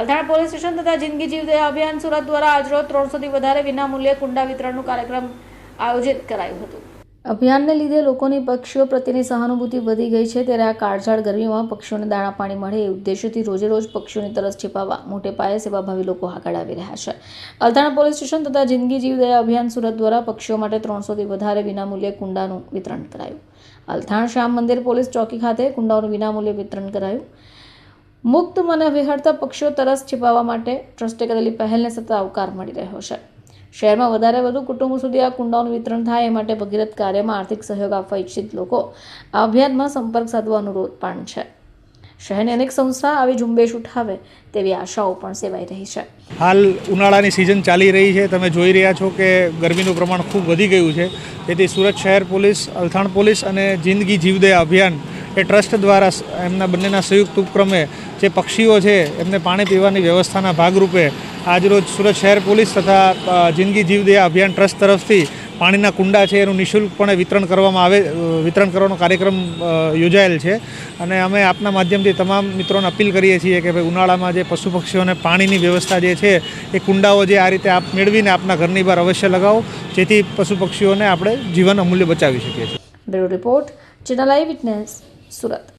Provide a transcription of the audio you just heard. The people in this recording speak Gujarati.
અલથાણ પોલીસ સ્ટેશન તથા જિંદગી જીવદયા અભિયાન સુરત દ્વારા આજરોજ ત્રણસોથી વધારે વિનામૂલ્યે કુંડા વિતરણનું કાર્યક્રમ આયોજિત કરાયું હતું. અભિયાનને લીધે લોકોની પક્ષીઓ પ્રત્યેની સહાનુભૂતિ વધી ગઈ છે ત્યારે આ કાળઝાળ ગરમીમાં પક્ષીઓને દાણા પાણી મળે એ ઉદ્દેશ્યથી રોજે રોજ પક્ષીઓની તરસ छिपाવવા મોટે પાયે સેવાભાવી લોકો આગળ આવી રહ્યા છે. અલથાણા પોલીસ સ્ટેશન તથા જિંદગી જીવદયા અભિયાન સુરત દ્વારા પક્ષીઓ માટે ત્રણસોથી વધારે વિનામૂલ્યે કુંડાનું વિતરણ કરાયું. અલથાણ શ્યામ મંદિર પોલીસ ચોકી ખાતે કુંડાઓનું વિનામૂલ્યે વિતરણ કરાયું. મુક્ત મને વિહળતા પક્ષીઓ તરસ छिपाવવા માટે ટ્રસ્ટે કરેલી પહેલને સતત આવકાર મળી રહ્યો છે. શહેરમાં વધારે વધુ કુટુંબો સુધી આ કુંડાઓનું વિતરણ થાય એ માટે ભગીરથ કાર્યમાં આર્થિક સહયોગ આપવા ઈચ્છિત લોકો આ અભિયાનમાં સંપર્ક સાધવા અનુરોધ પણ છે. શહેરની અનેક સંસ્થા આવી ઝુંબેશ ઉઠાવે તેવી આશાઓ પણ સેવાઈ રહી છે. હાલ ઉનાળાની સિઝન ચાલી રહી છે. તમે જોઈ રહ્યા છો કે ગરમીનું પ્રમાણ ખૂબ વધી ગયું છે. તેથી સુરત શહેર પોલીસ, અલથાણ પોલીસ અને જિંદગી જીવદયા અભિયાન એ ટ્રસ્ટ દ્વારા એમના બંનેના સંયુક્ત ઉપક્રમે જે પક્ષીઓ છે, એમને પાણી પીવાની વ્યવસ્થાના ભાગરૂપે આજરોજ સુરત શહેર પોલીસ તથા જિંદગી જીવદયા અભિયાન ટ્રસ્ટ તરફથી પાણીના કુંડા છે, એનું નિઃશુલ્કપણે વિતરણ કરવામાં આવે વિતરણ કરવાનો કાર્યક્રમ યોજાયેલ છે. અને અમે આપના માધ્યમથી તમામ મિત્રોને અપીલ કરીએ છીએ કે ભાઈ ઉનાળામાં જે પશુ પક્ષીઓને પાણીની વ્યવસ્થા જે છે, એ કુંડાઓ જે આ રીતે આપ મેળવીને આપના ઘરની બહાર અવશ્ય લગાવો, જેથી પશુ પક્ષીઓને આપણે જીવન અમૂલ્ય બચાવી શકીએ છીએ. Report, channel eye witness. Surat